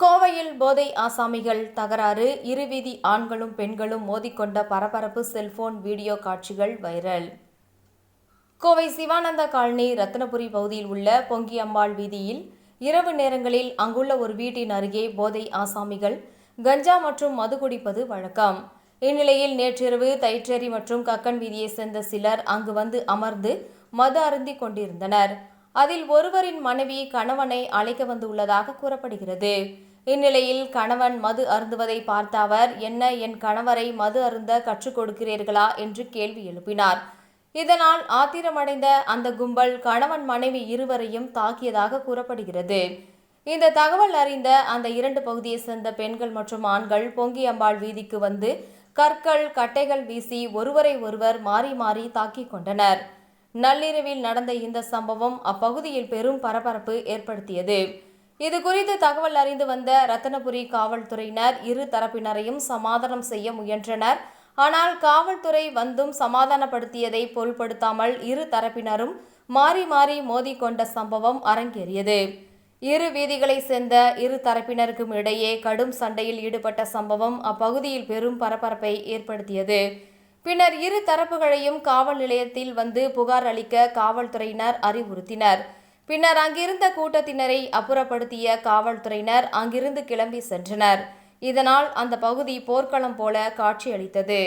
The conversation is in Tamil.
கோவையில் போதை ஆசாமிகள் தகராறு. இருவீதி ஆண்களும் பெண்களும் மோதிக்கொண்ட பரபரப்பு செல்போன் வீடியோ காட்சிகள் வைரல். கோவை சிவானந்த காலனி ரத்னபுரி பகுதியில் உள்ள பொங்கியம்மாள் வீதியில் இரவு நேரங்களில் அங்குள்ள ஒரு வீட்டின் அருகே போதை ஆசாமிகள் கஞ்சா மற்றும் மது குடிப்பது வழக்கம். இந்நிலையில் நேற்றிரவு தைச்சேரி மற்றும் கக்கன் வீதியைச் சேர்ந்த சிலர் அங்கு வந்து அமர்ந்து மது அருந்திக் கொண்டிருந்தனர். அதில் ஒருவரின் மனைவி கணவனை அழைக்க வந்துள்ளதாக கூறப்படுகிறது. இந்நிலையில் கணவன் மது அருந்துவதை பார்த்த அவர் என்ன என் கணவரை மது அருந்த கற்றுக் கொடுக்கிறீர்களா? என்று கேள்வி எழுப்பினார். இதனால் ஆத்திரமடைந்த அந்த கும்பல் கணவன் மனைவி இருவரையும் தாக்கியதாக கூறப்படுகிறது. இந்த தகவல் அறிந்த அந்த இரண்டு பகுதியை சேர்ந்த பெண்கள் மற்றும் ஆண்கள் பொங்கியம்பாள் வீதிக்கு வந்து கற்கள் கட்டைகள் வீசி ஒருவரை ஒருவர் மாறி மாறி தாக்கிக் கொண்டனர். நள்ளிரவில் நடந்த இந்த சம்பவம் அப்பகுதியில் பெரும் பரபரப்பு ஏற்படுத்தியது. இது குறித்து தகவல் அறிந்து வந்த ரத்தனபுரி காவல்துறையினர் இரு தரப்பினரையும் சமாதானம் செய்ய முயன்றனர். ஆனால் காவல்துறை வந்தும் சமாதானப்படுத்தியதை பொருட்படுத்தாமல் இரு தரப்பினரும் மாறி மாறி மோதிக்கொண்ட சம்பவம் அரங்கேறியது. இரு வீதிகளைச் சேர்ந்த இரு தரப்பினருக்கும் இடையே கடும் சண்டையில் ஈடுபட்ட சம்பவம் அப்பகுதியில் பெரும் பரபரப்பை ஏற்படுத்தியது. பின்னர் இரு தரப்புகளையும் காவல் நிலையத்தில் வந்து புகார் அளிக்க காவல்துறையினர் அறிவுறுத்தினர். பின்னர் அங்கிருந்த கூட்டத்தினரை அப்புறப்படுத்திய காவல்துறையினர் அங்கிருந்து கிளம்பி சென்றனர். இதனால் அந்த பகுதி போர்க்களம் போல காட்சியளித்தது.